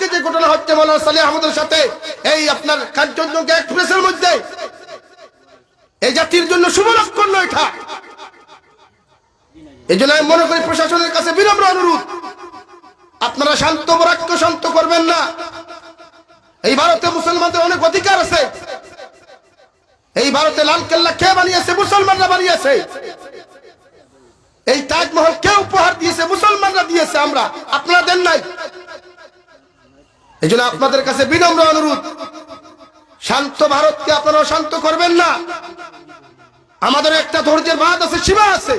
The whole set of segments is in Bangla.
আজকে যে ঘটনা হচ্ছে মৌলানা সালে আহমদের সাথে, এই আপনার কাঞ্চনজঙ্ঘা এক্সপ্রেসের মধ্যে, এই জাতির জন্য শুভ লক্ষণ এটা। এই জন্য আমি মনে করি প্রশাসনের কাছে বিনম্র অনুরোধ। আপনারা শান্ত বরাক্য শান্ত করবেন না। এই ভারতে মুসলমানদের অনেক অধিকার আছে। এই ভারতে লাল কেল্লা কে বানিয়েছে? মুসলমানরা বানিয়েছে। এই তাজমহল কে উপহার দিয়েছে? মুসলমানরা দিয়েছে আমরা। আপনারা দেন নাই। এই জন্য আপনাদের কাছে বিনম্র অনুরোধ। শান্ত ভারতকে আপনারা শান্ত করবেন না। আমাদের একটা ধৈর্যের বাদ আছে, সীমা আছে।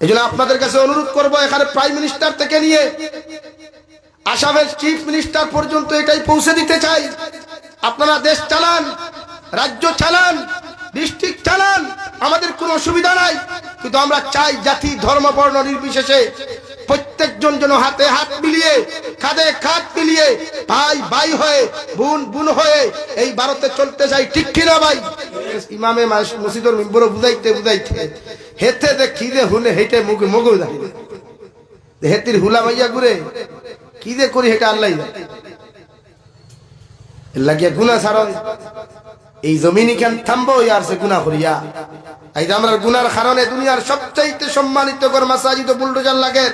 এই জন্য আপনাদের কাছে অনুরোধ করব এখানে প্রাইম মিনিস্টার থেকে নিয়ে, আসামের চিফ মিনিস্টার পর্যন্ত এটাই পৌঁছে দিতে চাই। আপনারা দেশ চালান, রাজ্য চালান, ডিস্ট্রিক্ট চালান, আমাদের কোনো অসুবিধা নাই। কিন্তু আমরা চাই জাতি, ধর্ম, বর্ণ নির্বিশেষে প্রত্যেকজন যেন হাতে হাত মিলিয়ে কাঁধে কাঁধ মিলিয়ে ভাই ভাই হয়ে, বোন বোন হয়ে এই ভারতে চলতে যাই ঠিক কিনা ভাই? ইমামে মাস- মসজিদর মেম্বর বুঝাইতে বুঝাইতে হেতে দে খিদে হুলে হেটে মুখে মগু যায়। হেতির হুলা মাইয়া ঘুরে, কি দে করি হেটা আল্লাহ লাগিয়া গুনা সারন এই জমিনি কেন থামবো? আর সে গুনা করিয়া। এই আমরা গুনার কারণে দুনিয়ার সবচাইতে সম্মানিত কর মাসাজিদ ও বুলডোজার লাগে।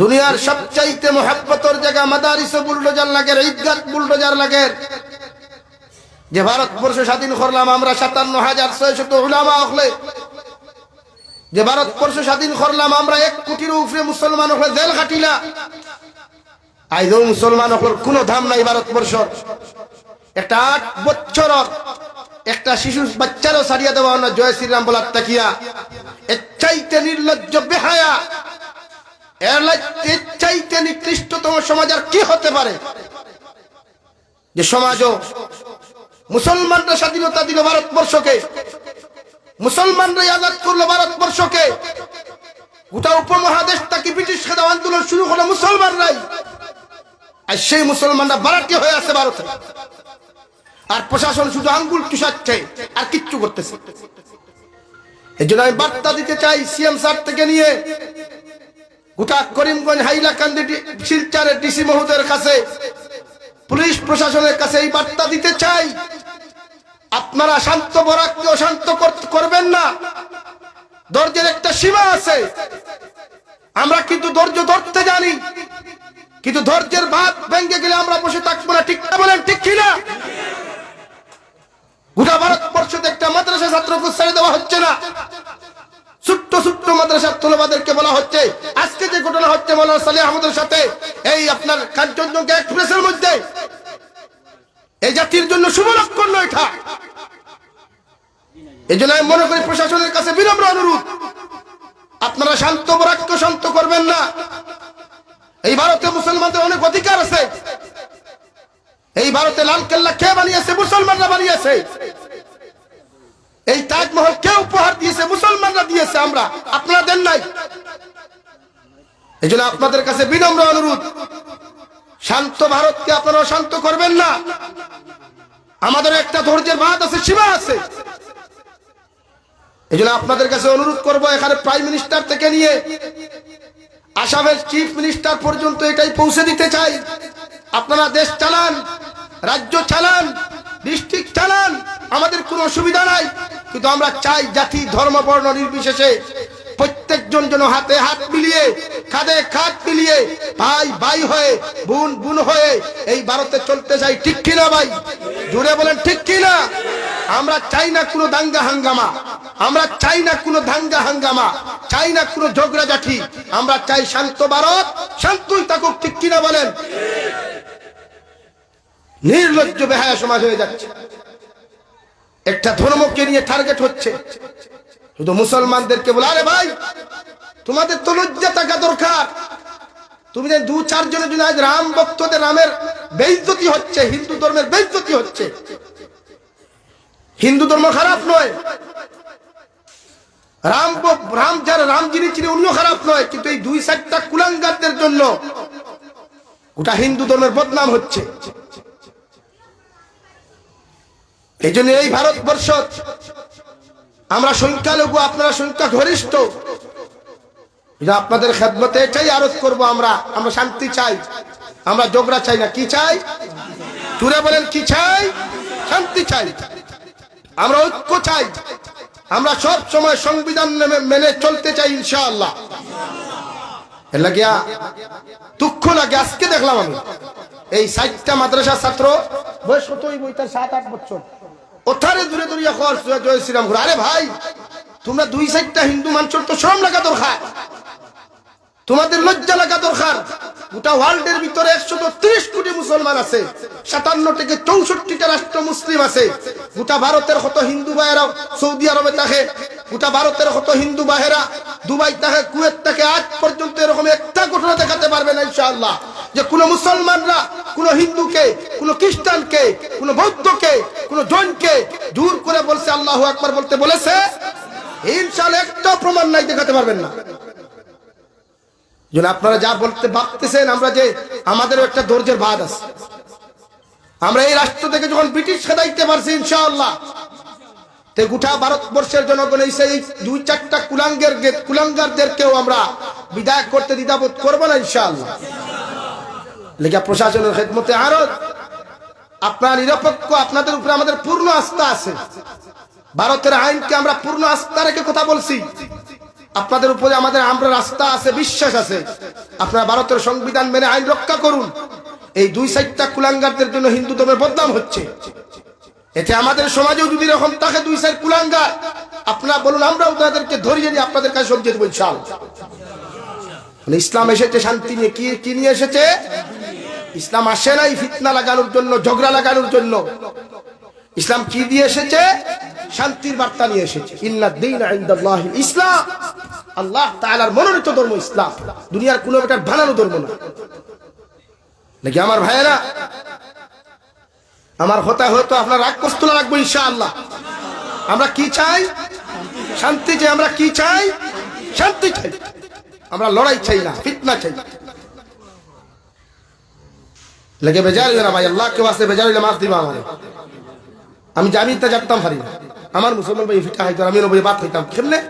দুনিয়ার সবচাইতে মোহাব্বতর জায়গা মাদারিস বুলডোজার লাগে, ঈদগাহ বুলডোজার লাগে। যে ভারতবর্ষ স্বাধীন করলাম আমরা সাতান্ন হাজার ছয়শত উলামা হলে। যে ভারতবর্ষ স্বাধীন করলাম আমরা এক কোটির উপরে মুসলমান হলে জেল খাটিলা আইজও মুসলমান হল কোনো ধাম নাই ভারতবর্ষ একটা আট বছর একটা শিশু বাচ্চারও সারিয়া দেওয়া জয় শ্রীরাম বলার তাকিয়া এর চাইতে নির্লজ্জ বেহায়া এর চাইতে নিকৃষ্টতম সমাজ আর কি হতে পারে? যে সমাজও মুসলমানরা স্বাধীনতা দিল ভারতবর্ষকে, মুসলমানরা আজাদ করল ভারতবর্ষকে, গোটা উপমহাদেশ তাকে ব্রিটিশ খেদা আন্দোলন শুরু হলো মুসলমানরাই। আর সেই মুসলমানরা বারাটি হয়ে আছে ভারতে। আর প্রশাসন শুধু আঙ্গুল টুসাচ্ছে আর কিচ্ছু করতেছে। এই জন্য আমি বার্তা দিতে চাই, সিএম স্যার থেকে নিয়ে গোটা করিমগঞ্জ হাইলাকান্দি শিলচরের ডিসি মহোদয়ের কাছে। পুলিশ প্রশাসনের কাছে এই বার্তা দিতে চাই। আপনারা শান্ত বরাককে অশান্ত করবেন না। একটা সীমা আছে। আমরা কিন্তু ধৈর্য ধরতে জানি। কিন্তু ধৈর্যের ভাত ভেঙে গেলে আমরা বসে থাকব না। ঠিক না বলেন, ঠিক কিনা? গোটা ভারতবর্ষতে একটা মাদ্রাসা ছাত্রকে ছেড়ে দেওয়া হচ্ছে না। ছোট্ট মাদ্রাসার তলবাদেরকে বলা হচ্ছে। আজকে যে ঘটনা হচ্ছে মৌলানা সালে আহমদের সাথে, এই আপনার কাঞ্চনজঙ্ঘা এক্সপ্রেসের মধ্যে, এই জাতির জন্য শুভ লক্ষণ এটা। এই জন্য আমি মনে করি প্রশাসনের কাছে বিনম্র অনুরোধ। আপনারা শান্ত বরাক্য শান্ত করবেন না। এই ভারতে মুসলমানদের অনেক অধিকার আছে। এই ভারতে লাল কেল্লা কে বানিয়েছে, মুসলমানরা বানিয়েছে। এই তাজমহল কে উপহার দিয়েছে, মুসলমানরা দিয়েছে আমরা আপনারা দেন নাই। এই আপনাদের কাছে বিনম্র অনুরোধ, শান্ত ভারতকে আপনারা শান্ত করবেন না। আমাদের একটা ধৈর্যের বাদ আছে, সীমা আছে। এই আপনাদের কাছে অনুরোধ করব, এখানে প্রাইম মিনিস্টার থেকে নিয়ে আসামের চিফ মিনিস্টার পর্যন্ত এটাই পৌঁছে দিতে চাই। আপনারা দেশ চালান, রাজ্য চালান ডিস্ট্রিক্ট চালান। আমাদের কোনো অসুবিধা নাই। কিন্তু আমরা চাই জাতি, ধর্ম, বর্ণ নির্বিশেষে প্রত্যেকজন যেন হাতে হাত মিলিয়ে কাঁধে কাঁধ মিলিয়ে ভাই ভাই হয়ে, বোন বোন হয়ে এই ভারতে চলতে চাই। ঠিক কিনা ভাই? জুড়ে বলেন, ঠিক কিনা? আমরা চাই না কোনো দাঙ্গা হাঙ্গামা। আমরা চাই না কোনো দাঙ্গা হাঙ্গামা। চাই না কোনো ঝগড়াঝাটি। আমরা চাই শান্ত ভারত। শান্তই থাকুক, ঠিক কিনা বলেন? নির্লজ্জ বেহায়া সমাজ হয়ে যাচ্ছে। একটা ধর্মকে নিয়ে টার্গেট হচ্ছে। শুধু মুসলমানদেরকে বলে, আরে ভাই, তোমাদের তো লজ্জা থাকা দরকার। তুমি দু চারজনের জন্য আজ রাম ভক্তদের রামের বেইজ্জতি হচ্ছে, হিন্দু ধর্মের বেইজ্জতি হচ্ছে। হিন্দু ধর্ম খারাপ নয়। রাম রাম যারা, রাম যিনি ছিলেন, উনিও খারাপ নয়। কিন্তু এই দুই চারটা কুলাঙ্গারদের জন্য গোটা হিন্দু ধর্মের বদনাম হচ্ছে। এই জন্য এই ভারতবর্ষ, আমরা সংখ্যালঘু, আপনারা সংখ্যা ঘরিষ্ঠ আপনাদের খেদমতে, এটাই আরজ করব আমরা। আমরা শান্তি চাই। আমরা যোগরা চাই না। কি চাই? জুড়ে বলেন, কি চাই? শান্তি চাই। আমরা ঐক্য চাই। আমরা সব সময় সংবিধান মেনে- চলতে চাই, ইনশাআল্লাহ। লাগিয়া দুঃখ লাগে। আজকে দেখলাম আমি, এই সাইটটা মাদ্রাসা ছাত্র, বয়স কত সাত, আট বছর। ওথারে দূরে দূরে খরচ জয় শ্রীরাম। আরে ভাই, তোমরা দুই সাইডটা হিন্দু মানুষের তো শ্রম লাগা দরকার। তোমাদের লজ্জা লাগা দরকার। গোটা ওয়ার্ল্ডের ভিতরে একশো ত্রিশ কোটি মুসলমান আছে, সাতান্ন থেকে চৌষট্টিটা রাষ্ট্র মুসলিম আছে। গোটা ভারতের কত হিন্দু ভাইয়েরা সৌদি আরবে থাকে, গোটা ভারতের কত হিন্দু ভাইয়েরা দুবাই থাকে, কুয়েত থাকে, আজ পর্যন্ত এরকম একটা ঘটনা দেখাতে পারবে না, ইনশাআল্লাহ। যে কোন মুসলমানরা, কোন হিন্দুকে, কোন খ্রিস্টানকে, কোন বৌদ্ধকে, কোন জৈনকে দূর করে বলছে, আল্লাহ আকবার বলতে বলেছে, ইনশাআল্লাহ একটা প্রমাণ নাই, দেখাতে পারবেন না। আপনারা যা বলতে ভাবতেছেন, আমরা যে আমাদেরও একটা ধৈর্যের বাদ আছে। আমরা এই রাষ্ট্র থেকে যখন ব্রিটিশ খেদাইতে পারছি, ইনশাআল্লাহ। গোটা ভারতবর্ষের জনগণ এই সেই দুই চারটা কুলাঙ্গের কুলাঙ্গারদেরকেও আমরা বিদায় করতে দ্বিধাবোধ করব না, ইনশাআল্লাহ। লেখা প্রশাসনের খেদমতে আরও আপনার নিরপেক্ষ, আপনাদের উপরে আমাদের পূর্ণ আস্থা আছে। ভারতের আইনকে আমরা পূর্ণ আস্থা রেখে কথা বলছি। আপনাদের উপরে আমাদের আমরা রাস্তা আছে, বিশ্বাস আছে। আপনারা ভারতের সংবিধান মেনে আইন রক্ষা করুন। এই দুই সাইডটা কুলাঙ্গারদের জন্য হিন্দু ধর্মের বদনাম হচ্ছে। এতে আমাদের সমাজেও যদি এরকম থাকে দুই সাইড কুলাঙ্গার, আপনারা বলুন আমরা ওনাদেরকে ধরিয়ে নিয়ে আপনাদের কাছে সবজি দেবো মানে ইসলাম এসেছে, শান্তি নিয়ে কি নিয়ে এসেছে? ইসলাম আসে নাই ফিতনা লাগানোর জন্য, ঝগড়া লাগানোর জন্য। ইসলাম কি দিয়ে এসেছে? শান্তির বার্তা নিয়ে এসেছে। ইসলাম। আল্লাহ তাআলার মনোনীত ধর্ম ইসলাম। দুনিয়ার কোনো বেটার বানানো ধর্ম না। নাকি আমার ভাইয়েরা? আমার হতা হয়তো আপনার রাগ কষ্ট রাখব ইনশাআল্লাহ। আমরা কি চাই? শান্তি চাই, আমরা কি চাই? শান্তি চাই। আমরা লড়াই চাই না, ফিতনা চাই। লেগে বেজার না ভাই আল্লাহ কেউ আসতে বেজার হইলে মাছ দিবা আমার। আমি জানি তা জানতাম না। আমার মুসলমান ভাই ফিটা খাইতো, আমি নবী ভাত খাইতাম। কেমনে?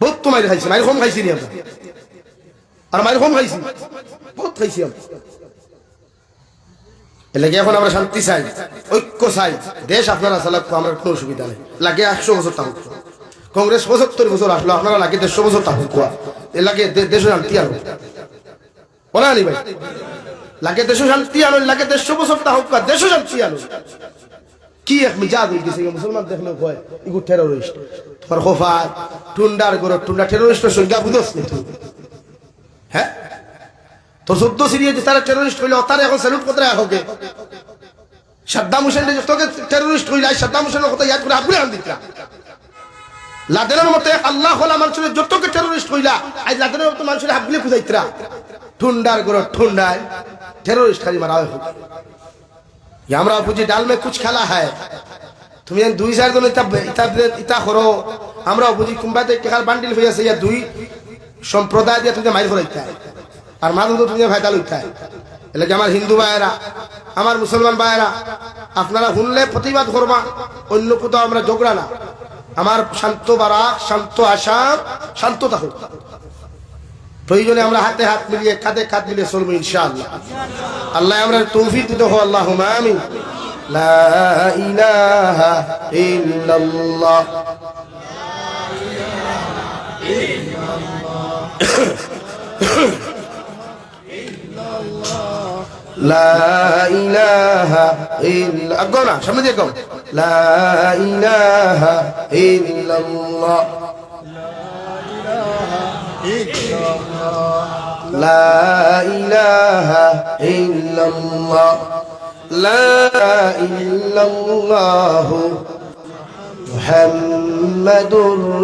বহুত তো মাইর খাইছি মাইর কম খাইছি নি আমরা আর মাইর কম খাইছি, বহুত খাইছি আমরা এলাকা এখন আমরা শান্তি চাই, ঐক্য চাই। দেশ আপনারা চালাক, আমরা কোনো অসুবিধা নেই। লাগে একশো বছর থাকুক। কংগ্রেস পঁচাত্তর বছর আসলো, আপনারা লাগে দেড়শো বছর থাকুক। লাগে দে- দেশ শান্তি আনো বলা নি ভাই। লাগে দেশ শান্তি আনো লাগে দেড়শো বছর থাকুক কোয়া দেশ শান্তি আনো কি এক মিজাজ হয়ে গেছে মুসলমান দেখলে কয় ইগু টেরোরিস্ট তোমার খোফা, টুন্ডার গরো টুন্ডা টেরোরিস্টের সংজ্ঞা বুঝোস নি হ্যাঁ? তো চোদ্দ সিরিয়ে যে তারা টেরোরিস্ট হইলে, তারা এখন স্যালুট করতে হোকে সাদ্দাম হুসেন তোকে টেরোরিস্ট হইলে সাদ্দাম হুসেনের কথা ইয়াদ করে আগুলে আন দিতরা লাদেনের মতে আল্লাহ হলা মানুষের যতকে টেরোরিস্ট হইলা, আজ লাদেনের মতো মানুষের হাবগুলি খুঁজাইতরা ঠুন্ডার গরো ঠুন্ডায় খালি মারা হয় ये আমরা বুঝি মে কুছ খেলা হয় তুমি দুই চার জন ইতা করো আমরা বুঝি কুম্বাতে টেকার বান্ডিল হয়ে আছে ইয়া দুই সম্প্রদায় দিয়ে তুমি মাইর ফলাইতে আর তো তুমি ফায়দা লইতে এলাকা আমার হিন্দু ভাইয়েরা আমার মুসলমান ভাইয়েরা আপনারা শুনলে প্রতিবাদ করবা অন্য কোথাও আমরা ঝগড়া না আমার শান্ত বারাক শান্ত আসাম শান্ত থাকুক প্রয়োজনে আমরা হাতে হাত মিলিয়ে, কাঁধে কাঁধ মিলিয়ে চলবো ইনশাআল্লাহ। আল্লাহ আমরা তৌফিক দিতে হো আল্লাহ আমি লা লা সামনে দিয়ে লা لا إله إلا الله لا إلا الله محمد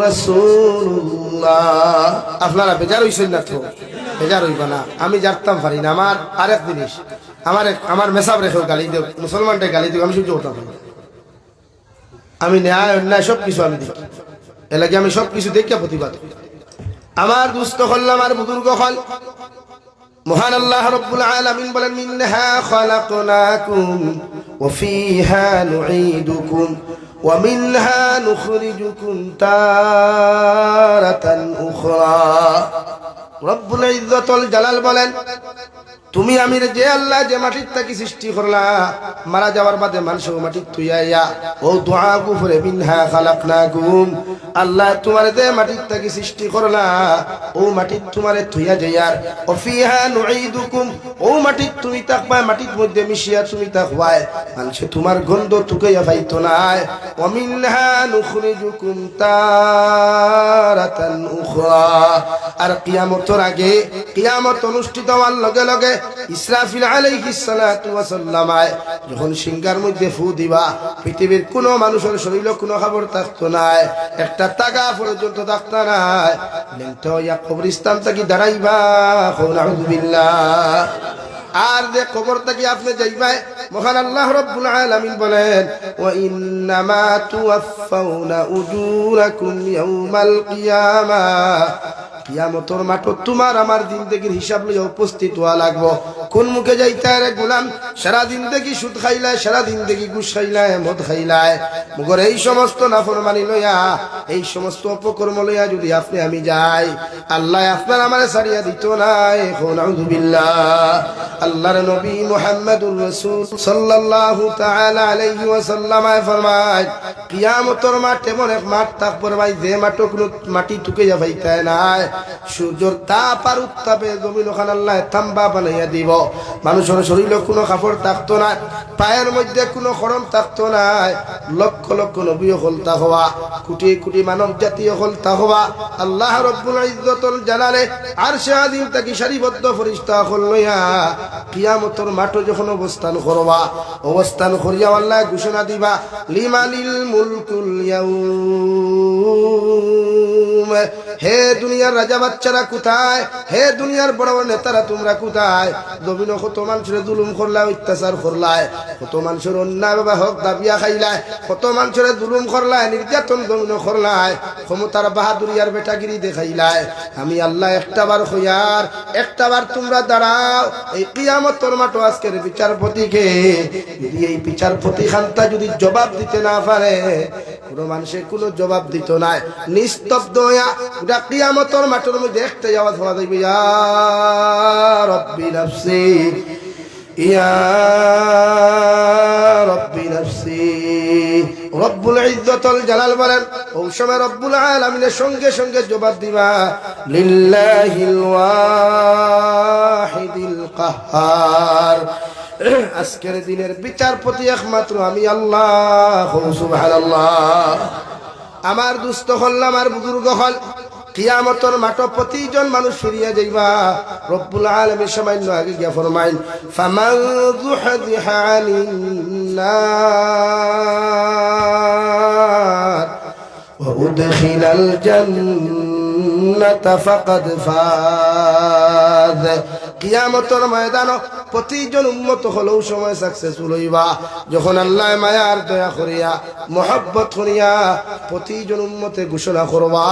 رسول الله আপনারা বেজার হইছেন না তো বেজার হইবা না আমি জানতাম পারি না আমার আরেক জিনিস আমার এক- আমার মেসাব রেখে গালি দিও মুসলমানটা গালি দিও আমি সহ্য করতাম না। আমি ন্যায় অন্যায় সব কিছু আমি দেখি এলাকি আমি সব কিছু দেখিয়া প্রতিবাদ করি। আমার দুস্থ হল, আমার বুজুর্গ হল। মহান আল্লাহ রব্বুল আলামিন বলেন, মিনহা খলাকনাকুম, ওয়া ফিহা নুঈদুকুম, ওয়া মিনহা নুখরিজুকুম তারাতান উখরা। রব্বুল ইজ্জাতুল জালাল বলেন তুমি আমির যে আল্লাহ যে মাটির তাকি সৃষ্টি করলা, মারা যাওয়ার বাদে মানুষ মাটির তুইয়া ও দোয়া গুফরে বিনহা খালাকনাকুম। আল্লাহ তোমার দে মাটির তাকি সৃষ্টি করলা, ও মাটির তোমারে তুইয়া যাইয়ার ও ফিহা নুঈদুকুম, ও মাটির তুমি তাকবা মাটির মধ্যে মিশিয়া তুমি তাকবায় মানুষ তোমার গন্ধ তুকাইয়া পাইতো নাই। ও মিনহা নুখরিজুকুম তারাতান উখরা। আর কিয়ামতর আগে, কিয়ামত অনুষ্ঠিত হওয়ার লগে লগে ইসরাফিল আলাইহি সালাতু ওয়া সাল্লাম আয়, যখন সিংহার মধ্যে ফু দিবা, পৃথিবীর কোনো মানুষের শরীরে কোনো খবর থাকতো নাই একটা তাগা পর্যন্ত থাকতো নাই লেংটো কবরিস্তান থেকে দাঁড়াইবা বিল্লাহ। আর যে খবর থেকে আপনি যাইবাই মহান আল্লাহ রব্বুল আলামিন বলেন, ওয়া ইন্নামা তুওয়াফাউনা উজুরাকুম ইয়াউমাল কিয়ামা। কিয়ামতর মাঠ তোমার আমার জিন্দেগির হিসাব লইয়া উপস্থিত হওয়া লাগবো। কোন মুখে যাইতে রে গোলাম, সারা দিন দেখি সুদ খাইলায়, সারা দিন দেখি ঘুষ খাইলায়, মদ খাইলায়। মগর এই সমস্ত নাফরমানি লইয়া, এই সমস্ত অপকর্ম লইয়া যদি আপনি আমি যাই, আল্লাহ আপনার আমারে সারিয়া দিত নাই। এখন আউযুবিল্লাহ আল্লাহর নবী মুহাম্মদুর রাসূল সাল্লাল্লাহু তাআলা আলাইহি ওয়াসাল্লাম ফরমায়, কিয়ামতের মাঠ এক মাঠ থাকবে ভাই, যে মাঠ কোনো মাটি টুকে যা পাইতে না? সূর্যর তাপ আর উত্তাপে জমিন ওখান আল্লাহ তাম্বা বানাইয়া দিব। মানুষের শরীরে কোনো কাপড় থাকতো না, পায়ের মধ্যে কোনো খরম থাকতো না, লক্ষ লক্ষ নবী হল তা হওয়া, কোটি কোটি মানব জাতীয় হল তা হওয়া, আল্লাহ রব্বুল ইজ্জতুল জালালে আর শাহাদিন তাকি সারিবদ্ধ ফরিস্তা হল লইয়া কিয়ামতর মাঠে যখন অবস্থান করবা অবস্থান করিয়া আল্লাহ ঘোষণা দিবা লিমানিল মুলকুল ইয়াউম। হে দুনিয়ার রাজা বাচ্চারা কোথায়? হে দুনিয়ার বড় বড় নেতারা তোমরা কোথায়? জমিন কত মানুষের জুলুম করলায়, অত্যাচার করলায়, কত মানুষের অন্যায় বাবা হক দাবিয়া খাইলায়, কত মানুষের জুলুম করলায়, নির্যাতন জমিন করলায়, ক্ষমতার বাহাদুরিয়ার বেটাগিরি দেখাইলায়। আমি আল্লাহ একটা বার হইয়ার, একটা বার তোমরা দাঁড়াও, এই কিয়ামতর মাঠো আজকের বিচারপতিকে। যদি এই বিচারপতি খান্তা যদি জবাব দিতে না পারে, কোনো মানুষের কোনো জবাব দিত নাই নিস্তব্ধ হইয়া কিয়ামতর মাঠের মধ্যে একটা আওয়াজ ইয়া রব্বি নাফসি, ইয়া রব্বি নাফসি। রব্বুল ইজ্জতুল জালাল বলেন ওই সময় রব্বুল আলামিনের সঙ্গে সঙ্গে জবাব দিবা, লিল্লাহিল ওয়াহিদিল কাহ্হার আজকের দিনের বিচারপতি একমাত্র আমি, আল্লাহ, সুবহানাল্লাহ। আমার দুস্থ হল আমার বুজুর্গ হল কিয়ামতর মাঠ প্রতিজন মানুষ ফিরিয়া যাইবা রব্বুল আলামিন সামান্য আগে গিয়া ফরমাইন ফামান যুহদিহা আনিন নার وأدخل الجنة فقد فاز কিয়ামতর ময়দান প্রতিজন উন্মত হলেও সময় সাকসেসফুল হইবা। যখন আল্লাহ মায়ার দয়া করিয়া, মোহব্বত করিয়া প্রতিজন উন্মতে ঘোষণা করবা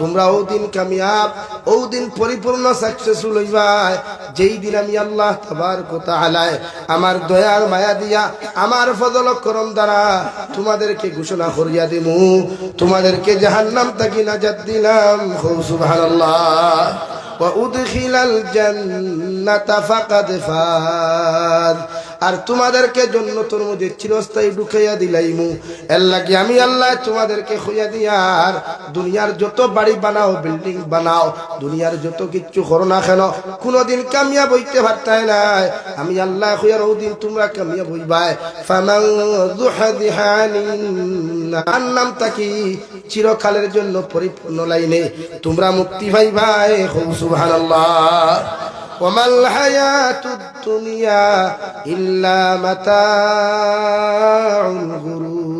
তোমরা ও দিন কামিয়াব, ও দিন পরিপূর্ণ সাকসেসফুল হইবা। যেই দিন আমি আল্লাহ তাবারক তাআলায় আমার দয়ার মায়া দিয়া, আমার ফজল করম দ্বারা তোমাদেরকে ঘোষণা করিয়া দিমু। তোমাদেরকে জাহান্নাম থেকে নাজাত দিলাম। সুবহানাল্লাহ। ওয়া উদখিলাল জান্নাতা ফাকাদ ফাজ আর তোমাদেরকে জন্নতর মধ্যে চিরস্থায়ী ঢুকাইয়া দিলাইমু। এর লাগি আমি আল্লাহ তোমাদেরকে খুইয়া দিয়ার দুনিয়ার যত বাড়ি বানাও, বিল্ডিং বানাও, দুনিয়ার যত কিচ্ছু করো না কেন, কোনোদিন কামিয়া বইতে পারতাই নাই। আমি আল্লাহ খুইয়ার ওদিন তোমরা কামিয়া বইবাই তাকি চিরকালের জন্য পরিপূর্ণ লাইনে। তোমরা মুক্তি ভাই হৌ সুবহানাল্লাহ। وما الحياة الدنيا إلا متاع الغرور.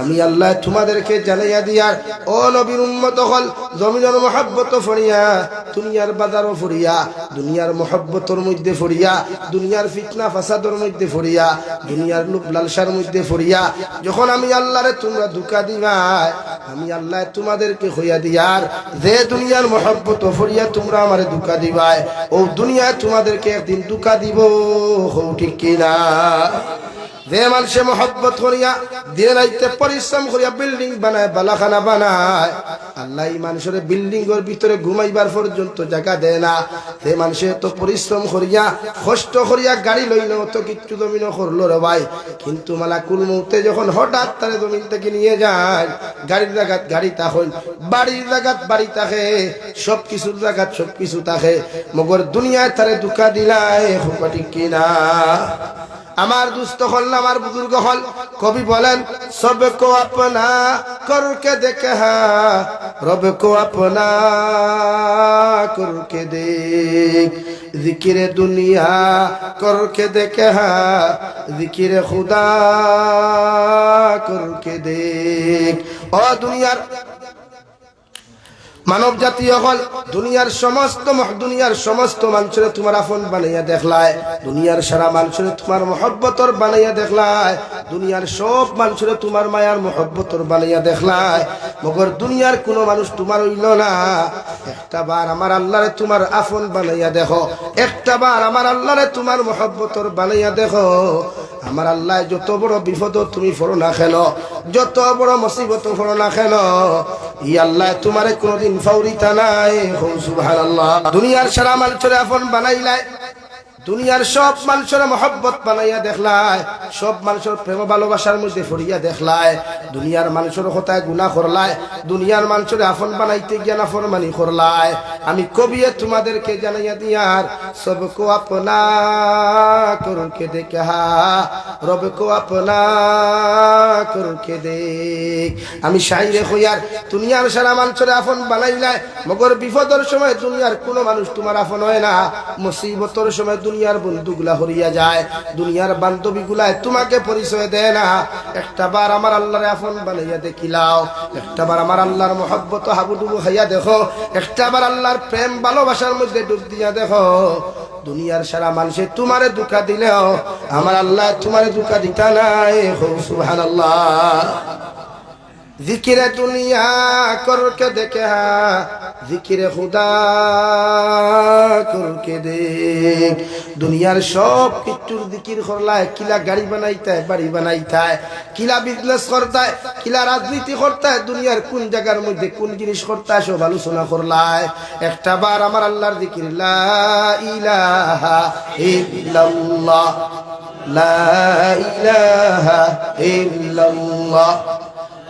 আমি আল্লাহ তোমাদেরকে জানাইয়া দিয়ার, ও নবীর উম্মত হল জমিনের মহাব্বত ফরিয়া দুনিয়ার বাজারও ফরিয়া দুনিয়ার মহব্বতর মধ্যে ফরিয়া দুনিয়ার ফিতনা ফাসাদর মধ্যে ফরিয়া দুনিয়ার লোক লালসার মধ্যে ফরিয়া যখন আমি আল্লাহরে তোমরা দুকা দিবাই আমি আল্লাহ তোমাদেরকে হইয়া দিয়ার, যে দুনিয়ার মহব্বত ফরিয়া তোমরা আমারে দুকা দিবাই ও দুনিয়ায় তোমাদেরকে একদিন দুকা দিব হৌ ঠিক কিনা? যে মানুষে মহব্বত করিয়া দিয়ে রাইতে পরিশ্রম করিয়া বিল্ডিং বানায়, বালাখানা বানায়। আল্লাহ এই মানুষের বিল্ডিং এর ভিতরে ঘুমাইবার পর্যন্ত জায়গা দেয় না। সে মানুষে তো পরিশ্রম করিয়া, কষ্ট করিয়া গাড়ি লইল তো কিচ্ছু জমিন করল রে ভাই। কিন্তু মালাকুল মৌতে যখন হঠাৎ তারে জমিন থেকে নিয়ে যায়, গাড়ির জায়গাত গাড়ি তাহল বাড়ির জায়গাত বাড়ি থাকে সব কিছুর জায়গাত সব কিছু থাকে মগর দুনিয়ায় তারে দুকা দিলায় হুকাটি কিনা? আমার দুস্থ হল না, আমার বুজুর্গ হল। কবি বলেন সব কো আপনা করকে দেখে হা রব কো আপনা করকে দেখ। জিকিরে দুনিয়া করকে দেখে হা, জিকিরে খুদা করকে দেখ। ও দুনিয়ার মানব জাতি হল দুনিয়ার সমস্ত দুনিয়ার সমস্ত মানুষের তোমার আপন বানাইয়া দেখলায়। দুনিয়ার সারা মানুষের তোমার মহব্বতর বানাইয়া দেখলায়। দুনিয়ার সব মানুষের তোমার মায়ার মহব্বতর বানাইয়া দেখলায়। মগর দুনিয়ার কোনো মানুষ তোমার হইল না। একটা বার আমার আল্লাহরে তোমার আপন বানাইয়া দেখো। একটা বার আমার আল্লাহরে তোমার মহব্বতর বানাইয়া দেখো। আমার আল্লাহ যত বড় বিপদ তুমি ফরো না খেল। যত বড় মুসিবত ফরো না খেল। ই আল্লাহ তোমারে কোনদিন নাই। হো সুবহানাল্লাহ। দুনিয়ার সারা মাল চলে এখন বানাইলাই দুনিয়ার সব মানুষের মহব্বত বানাইয়া দেখলায়, সব মানুষের প্রেম ভালোবাসার মধ্যে ফরিয়া দেখলায়, দুনিয়ার মানুষের কথায় গুণা করলায়, দুনিয়ার মানুষের আপন বানাইতে গিয়া না ফরমানি করলায়। আমি কবিয়ে তোমাদেরকে জানাইয়া দিয়ার সবকো আপনা করকে দেখা রবকো আপনা করকে দেখ। আমি শাইরে হইয়ার দুনিয়ার সারা মানুষের আপন বানাইলায়, মগর বিপদের সময় দুনিয়ার কোনো মানুষ তোমার আপন হয় না, মুসিবতর সময় দুনিয়ার বন্ধুগুলা হরিয়া যায়, দুনিয়ার বান্ধবী গুলায় তোমাকে পরিচয় দেয় না। একটা বার আমার আল্লাহর আপন বানাইয়া দেখিলাও, একটা বার আমার আল্লাহর মহব্বত হাবুডুবু খাইয়া দেখো, একটা বার আল্লাহর প্রেম ভালোবাসার মধ্যে ডুব দিয়া দেখো, দুনিয়ার সারা মানুষে তোমারে দুঃখা দিলেও, আমার আল্লাহ তোমারে দুঃখা দিতা নাই। সুহান আল্লাহ জিকিরে দুনিয়া করকে দেখে জিকিরে খুদা করকে দেখ। দুনিয়ার সব কিছুর জিকির করলায়, কিলা গাড়ি বানাইতায়, বাড়ি বানাইতায়, কিলা বিজনেস করতায়, কিলা রাজনীতি করতায়, দুনিয়ার কোন জায়গার মধ্যে কোন জিনিস করতায়, সব আলোচনা করলায়। একটা বার আমার আল্লাহর জিকির, লা ইলাহা লা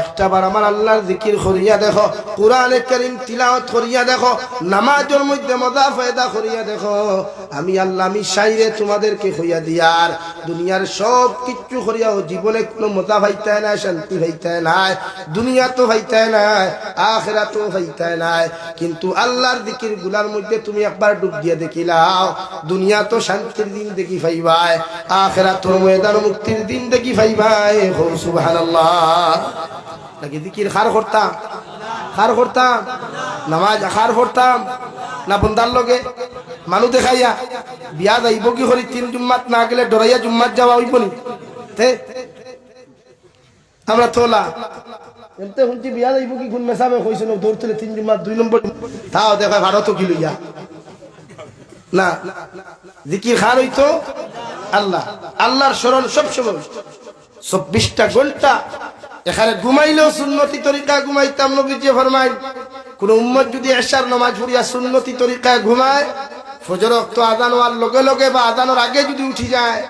একটাবার আমার আল্লাহর জিকির করিয়া দেখো করিম তিলাওয়াত করিয়া দেখো, নামাজের মধ্যে মজা ফায়দা করিয়া দেখো। আমি আল্লাহ, আমি তোমাদেরকে হইয়া দিয়ার। দুনিয়ার সব কিচ্ছু করিয়াও জীবনে কোনো মজা পাইতে নাই, শান্তি পাইতে নাই, দুনিয়া তো পাইতে নাই আখেরা তো পাইতে নাই। কিন্তু আল্লাহর দিকিরগুলার মধ্যে তুমি একবার ডুব দিয়ে দেখিলাও দুনিয়া তো শান্তির দিন দেখি পাইবাই আখেরা তোর ময়দান মুক্তির দিন দেখি পাইবাই হো, সুবহানাল্লাহ। নাকি দিকির খার করতাম? খার করতাম? নামাজ খার করতাম না বন্দার লগে মানুষ দেখাইয়া বিয়া যাইব কি করি? তিন জুম্মাত না গেলে ডরাইয়া জুম্মাত যাওয়া হইব নি? আমরা তোলা এমতে শুনছি বিয়া যাইব কি কোন মেসাবে কইছিল দৌড় তুলে তিন জুম্মাত, দুই নম্বর তাও দেখা ভারতও কি লইয়া। না, জিকির খার হইতো আল্লাহ। আল্লাহর স্মরণ সবসময় চব্বিশটা ঘণ্টা এখানে ঘুমাইলেও সুন্নতি তরিকা ঘুমাইতাম, নবীজি ফরমাই কোন উম্মত যদি এশার নামাজ পড়িয়া সুন্নতি তরিকায় ঘুমায়, ফজর তো আদান হওয়ার লগে লগে বা আদানোর আগে যদি উঠি যায়,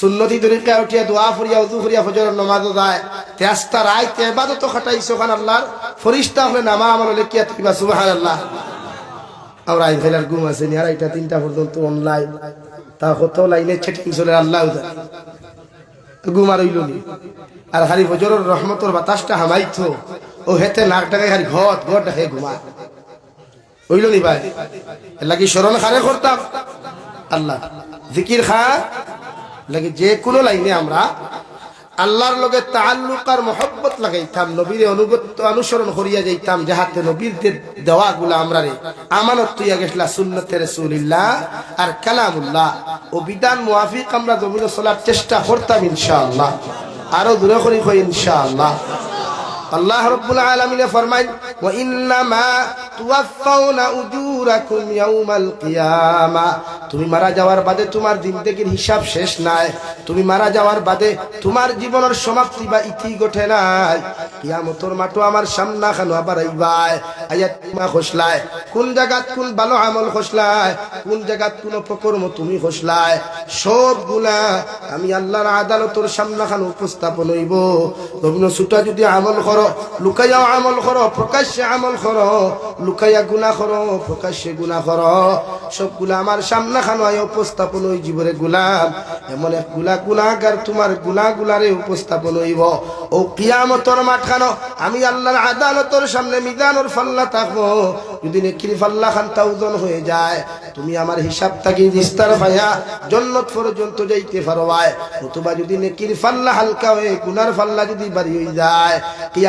সুন্নতি তরিকায় উঠিয়া দোয়া ফুরিয়া উদু ফুরিয়া ফজর নমাজ যায়। তেস্তা রায় তেবাদত খাটাইছো খান আল্লাহর ফরিস্তা হলে নামা আমার লেখিয়া থাকিবা সুবাহান আল্লাহ আমরা আই ফেলার ঘুম আছে নি আড়াইটা তিনটা পর্যন্ত অনলাইন তা কত লাইনে ছেটিং চলে, আল্লাহ ঘুম রইল নি আর খালি ফজরের রহমতর বাতাসটা হামাইত। ও হেতে নাক ডাকে খালি ঘট ঘট ডাকে ঘুমা হইল নি ভাই লাগি স্মরণ খারে করতাম। আল্লাহ, জিকির খা। লাগে যে কোনো লাইনে আমরা আল্লাহর লগে তাল্লুক মহব্বত লাগাইতাম, নবীর অনুগত্য অনুসরণ করিয়া যাইতাম, যাহাতে নবীরদের দেওয়া গুলা আমরা রে আমানত তুইয়া গেছিলা সুন্নতে রসুলিল্লাহ আর কালামুল্লাহ। ও বিধান মুহাফিক আমরা জমিন চেষ্টা করতাম ইনশাআল্লাহ। আরও দূরে করি ইনশাআল্লাহ। আল্লাহ রব্বুল আলামিনে ফরমাইন ওয়া ইন্নামা তুওয়াফাউনা উজুরাকুম ইয়াউমাল কিয়ামা। তুমি মারা যাওয়ার বাদে তোমার জিন্দেগীর হিসাব শেষ নাই। তুমি মারা যাওয়ার বাদে তোমার জীবনের সমাপ্তি বা ইতি ঘটে নাই। কিয়ামতর মাঠও আমার সামনা খানো আবার আইবাই আয়াত তোমা খসলায়, কোন জায়গাত কোন ভালো আমল খসলায়? কোন জায়গাত কোন অপকর্ম তুমি খসলায়? সবগুলা আমি আল্লাহর আদালতর সামনা খানো উপস্থাপন হইব। রবীন্দ্র ছুটা যদি আমল করো আমল করো প্রকাশ্যে আমল করো লুকাইয়া গুণা প্রকাশ্যে গুণা আমার সামনা খানো আয় উপস্থাপন হই জীবরে গুলাম। এমন একগুলা গুণাগার তোমারগুলা গুলারে উপস্থাপন হইব। ও কিয়ামতর মাঠ খানো আমি আল্লাহর আদালতর সামনে মিজানোর ফাল্লা থাকব। যদি নেকির ফাল্লা খান তাউজন হয়ে যায়। তুমি আমার হিসাব থাকি বিস্তার পাইয়া জন্নত পর্যন্ত যাইতে পারো ভাই। নতুবা যদি নেকির ফাল্লা হালকা হয়ে, গুনার ফাল্লা যদি বাড়ি হয়ে যায়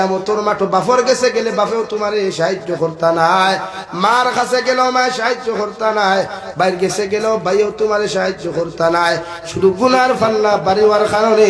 কিয়ামতর মাঠো বাফর গেছে গেলে বাফেও তোমার এই সাহায্য করতা নাই। মার কাছে গেলেও মায়ের সাহায্য করতা নাই। বাইর গেছে গেলেও ভাইও তোমার সাহায্য করতা নাই। শুধু গুনার ফাল্লা বাড়িওয়ার কারণে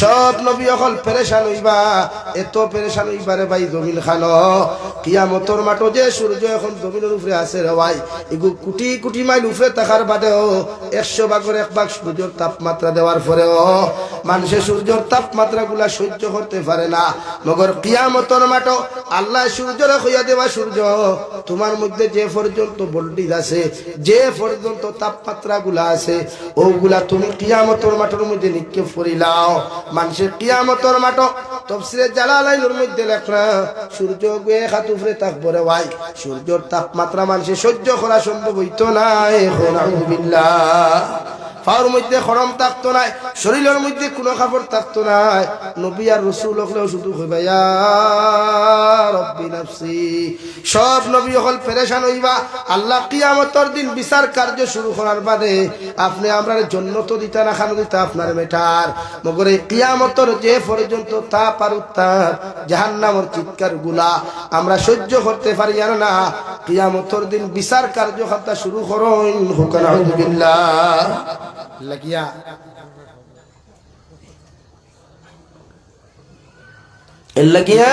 সব নবী অকল পেরেশান হইবা, এত পেরেশান হইবারে ভাই জমিন খানো কিয়ামতর মাঠো যে সূর্য এখন জমিনের উপরে আছে রে ভাই, এগু কোটি কোটি মাইল উপরে থাকার বাদেও একশো ভাগের এক ভাগ সূর্যর তাপমাত্রা দেওয়ার পরেও মানুষের সূর্যর তাপমাত্রা গুলা সহ্য করতে পারে না। মগর কিয়ামতর মাঠো আল্লাহ সূর্যর হইয়া দেওয়া সূর্য, তোমার মধ্যে যে পর্যন্ত ভোল্টেজ আছে, যে পর্যন্ত তাপমাত্রা গুলা আছে, ওগুলা তুমি কিয়ামতর মাঠের মধ্যে নিক্ষেপ করিলাও মানুষের কিয়ামতর মাঠ তফসিরে জালালাইনুর মধ্যে লেখা সূর্য গুয়ে হাত উপরে থাকব রে ভাই, সূর্যর তাপমাত্রা মানুষের সহ্য করা সম্ভব হইতো না, এখন আলহামদুলিল্লাহ পাওয়ার মধ্যে খরম থাকতো নাই, শরীরের মধ্যে কোনো কাপড় থাকতো নাই। নবী আর রসুল হলেও শুধু হইবা রব্বি নাফসি। সব নবী হল পেরেশান হইবা। আল্লাহ কিয়ামতর দিন বিচার কার্য শুরু করার বাদে আপনি আমরা জন্য তো দিতা না, খানো দিতা আপনার মেটার। মগর কিয়ামতর যে পর্যন্ত তাপ আর উত্তাপ, জাহান্নামর চিৎকারগুলা আমরা সহ্য করতে পারি আর না। কিয়ামতর দিন বিচার কার্য খাতা শুরু করুন হুকান আলহামদুলিল্লাহ লাগিয়া লাগিয়া